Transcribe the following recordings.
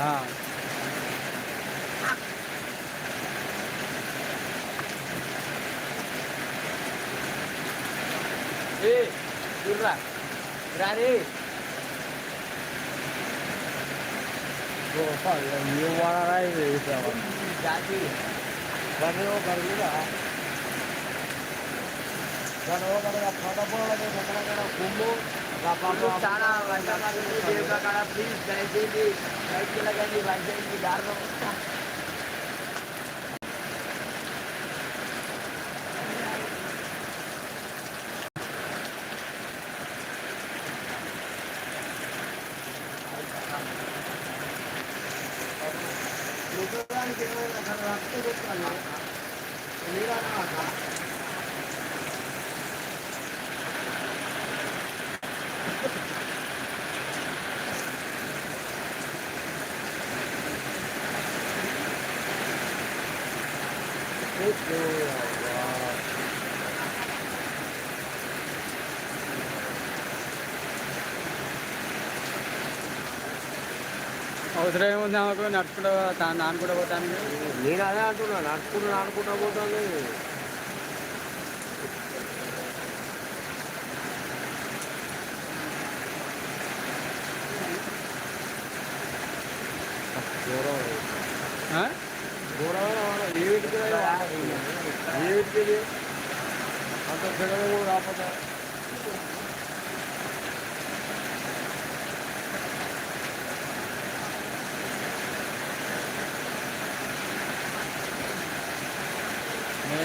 啊。ఏ చూడరా. రారే జాతి. గనువు గరుగుడా గనువు గనుగ పదపోవడం ఎక్కడెక్కడ గుమ్ము చాలా వంట ప్లీజ్ దయచేసి బయటకి వెళ్ళకండి వంట దారుణం అక్కడ రక్త అవసరం ఏముంది ఆమెకు నడుచుకుంటూ తా- నాన్న కూడా పోతాను. నేను అదే అంటున్నా నడుచుకుంటూ అనుకుంటా పోతాను ఆ? ఏ వీటికి ఏ వీటికి అంత పిల్లలు కూడా రాకపోతే.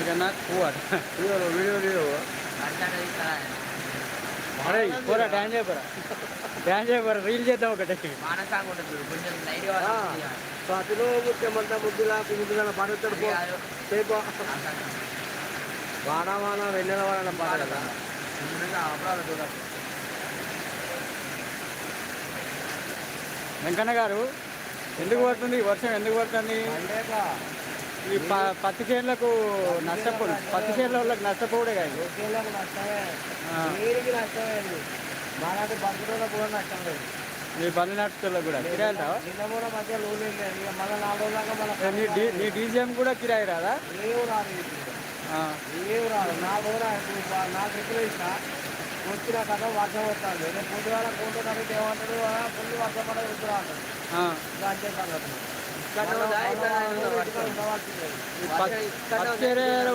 కూవట్ వీడియో వీడియో పోరా డ్యాన్స్ చేయపోరా డ్యాన్స్ చేయపోరా రీల్ చేద్దాం ఒకటి పతిలో ముఖ్యమంతా ముద్దులా ముద్దులా పడతాడు సేపు వాన వాన వెన్నెల వాన పాడదా వెంకన్న గారు ఎందుకు పడుతుంది ఈ వర్షం ఎందుకు పడుతుంది ఈ ప- పత్తి చేనులకు నష్టపోడు. పత్తి చేనుల వాళ్ళకి నష్టపోడే కాదు. ఉద్యోగులకు నష్టమే. నీరికి నష్టమే మాలాంటి కూడా నష్టం లేదు. మీ బండి నడుచుకోళ్ళకి కూడా. కిరాయి రావా? నిన్న కూడా మధ్య లోన్ లేదు ఇక మళ్ళీ నాలుగు నీ డీ నీ డీజీఎం కూడా కిరాయి రాదా? రాదు. ఆ. రాదు నాలుగు రోజులు వేసిన వచ్చిన కథ వర్షం వస్తుంది రేపు పొద్దుగాల కోట నడితే ఏమంటాడు ఫుల్ వర్షం పడే అంటాడు అంతే సంగతి. పత్తి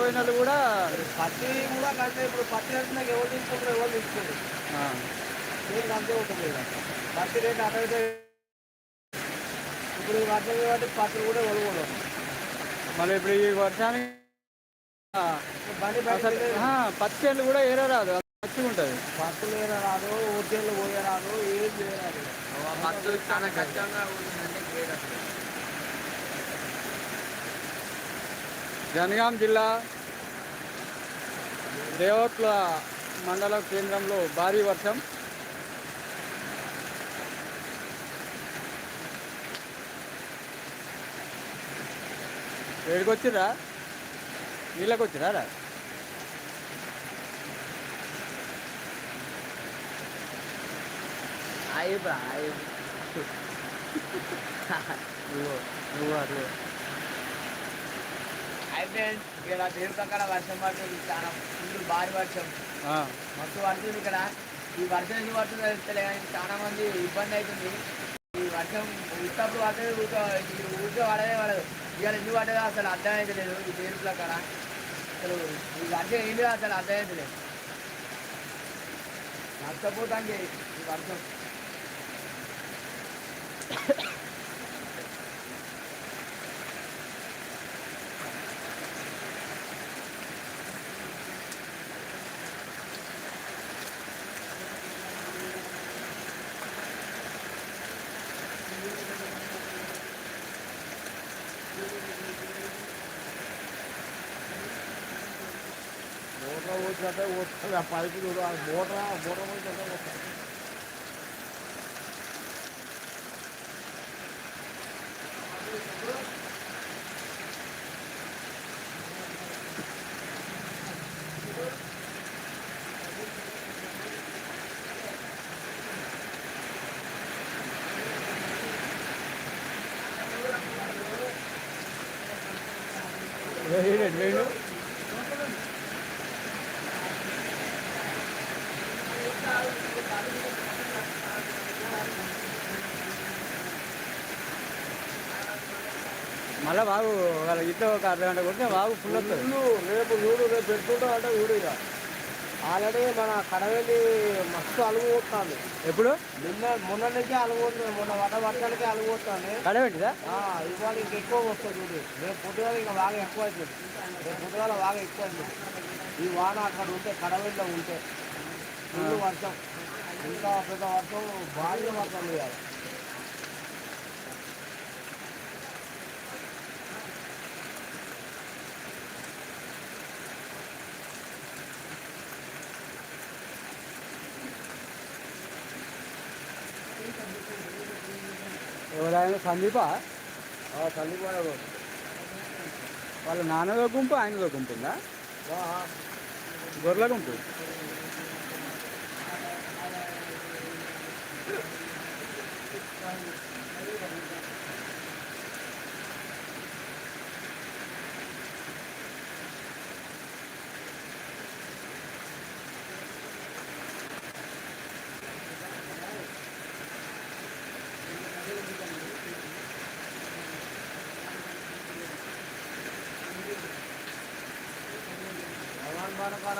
వాళ్ళు కూడా పత్తి కూడా కంటే ఇప్పుడు పత్తి రేటు నాకు ఎవరు తీసుకుంటారు ఎవరు అంతే ఉంటుంది. పత్తి రేటు అటు ఇటు ఇప్పుడు వర్షం కాబట్టి పత్తి కూడా కొనుగోలు మళ్ళీ ఇప్పుడు ఈ వర్షానికి పత్తి కూడా ఏరో రాదు మంచిగా ఉంటుంది. వేరే రాదు ఊర్జీలు పోయే రాదు ఏం చేయరాదు మత్తు చాలా అసలు. జనగాం జిల్లా దేవట్ల మండల కేంద్రంలో భారీ వర్షం. ఏడికి వచ్చిర్రా నీళ్ళకి వచ్చిరా రా బ్రా అయ్యి నువ్వు నువ్వు అట్లే అయితే ఇక్కడ దేవుడి ప్రకారం వర్షం పడుతుంది చాలా ఫుల్ భారీ వర్షం. ఆ, మస్తు పడుతుంది ఇక్కడ. ఈ వర్షం ఎందుకు పడుతుందో తెలుస్తలే కానీ చాలా మంది ఇబ్బంది అవుతుంది. ఈ వర్షం ఉత్తప్పుడు పడదు ఊరికే పడదే పడదు. ఇవాళ ఎందుకు పడదో అసలు అర్థం అయితే లేదు ఈ దేవుడి ప్రకారం అసలు ఈ వర్షం ఏంటి అసలు అర్థం అయితే లేదు. నష్టపోతానికి ఈ వర్షం. मोटर वो चलता है वो बोट रहा बोटर वो चलता है పోతుంది వేయండి వేయండి మళ్ళా బాగు వాళ్ళ ఇట్లా ఒక అర్ధ గంట కొడితే బాగు ఫుల్ వస్తుంది రేపు చూడు రేపు పెట్టుకుంటా అంటే చూడు ఇక ఆల్రెడీ మన కడవెల్లి మస్తు అలుగు పోతుంది. ఎప్పుడు? నిన్న మొన్న నుంచి అలుగు పోతుంది. మొన్న వడ వర్షాలకి అలుగు పోతుంది. కడబెట్టిదా ఇవాళ ఇంక ఎక్కువ వస్తుంది చూడు. రేపు పొద్దుగాల ఇంకా బాగా ఎక్కువ అవుతుంది రేపు పొద్దుగాల బాగా ఎక్కువ అవుతుంది ఈ వాన అక్కడ ఉంటే కడవెల్లో ఉంటే ఫుల్ వర్షం. ఇంకా పెద్ద వర్షం? భారీగా వర్షం ఇవ్వాలి ఎవరైనా సందీప? చల్లిపోయాడు వాళ్ళ నాన్నదో గుంపు ఆయనదో గుంపు ఉందా? గొర్రెల గుంపు. భగవాన్ బాణ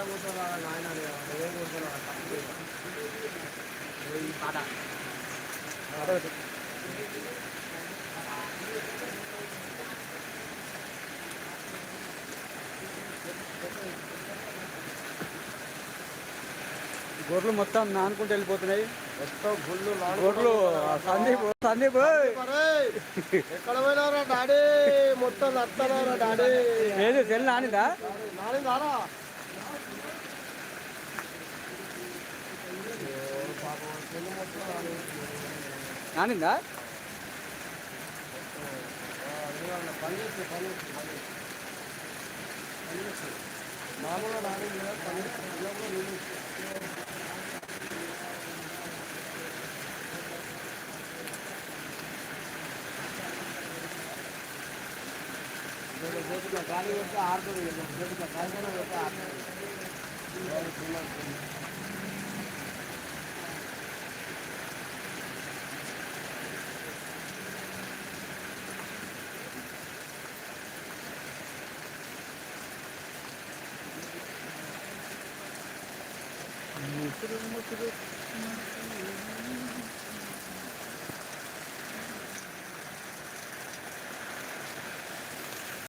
కూర్చోవాలి నాయన ఈ పాట గొర్రెలు మొత్తం నానుకుంటూ వెళ్ళిపోతున్నాయి. మొత్తం గుళ్ళు గొర్రెలు సందీప్ సందీప్! ఎక్కడ పోయినారా డాడీ? మొత్తం నత్తనారా డాడీ? ఏది తెల్ల నానిదా? నాని నానిందా? పని చేసి పని పని చేసి పని చేసి మామూలుగా నాని గాలి పెడితే ఆడుతుంది చేతిలో కాయకైనా పెడితే ఆడుతుంది